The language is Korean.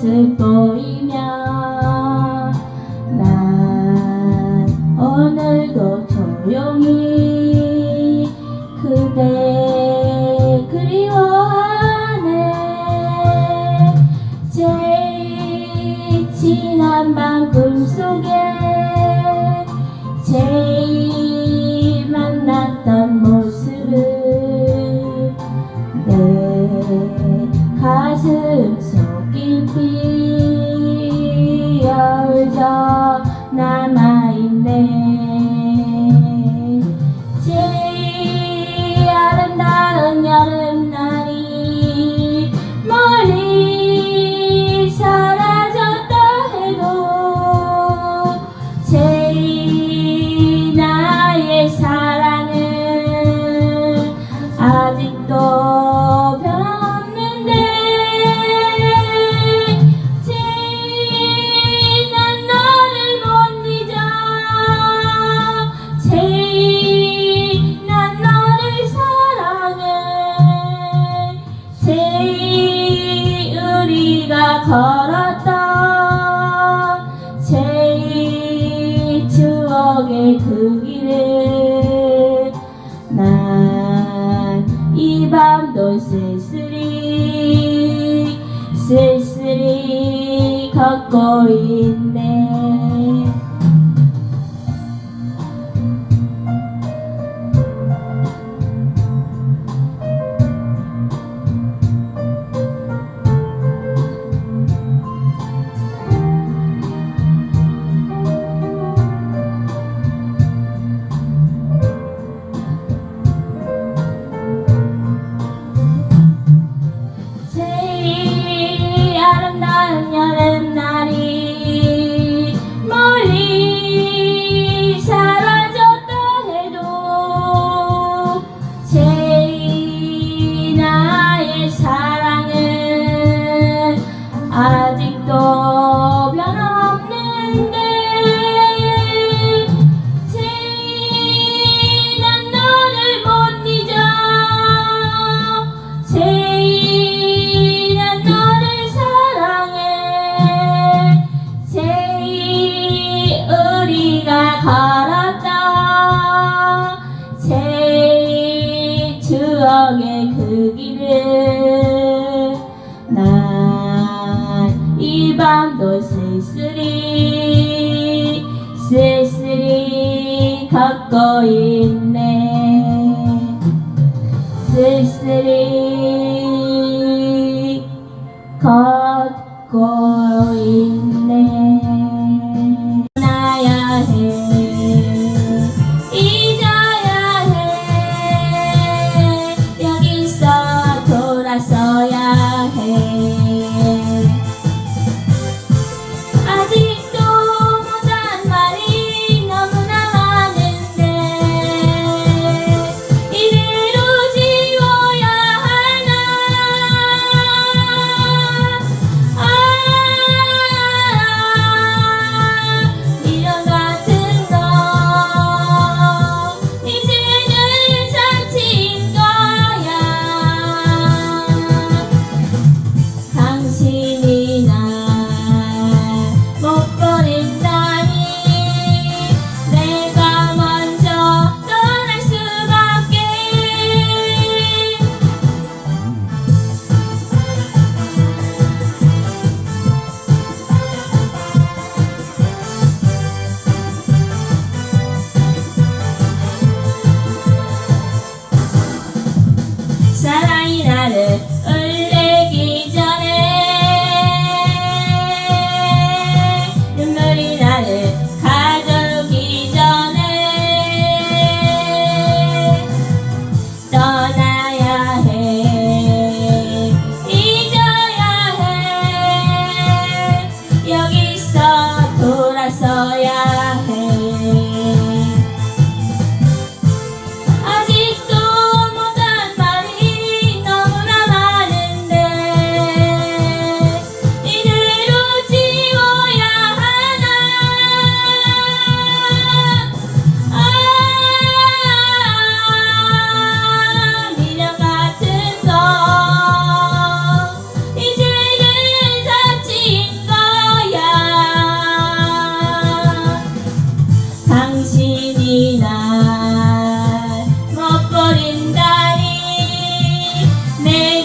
aceptó แน่ 걸었던 제일 추억의 그 길을 난이 밤도 쓸쓸히 쓸쓸히 걷고 있네. 바람도 쓸쓸히 쓸쓸히 걷고 있네. name.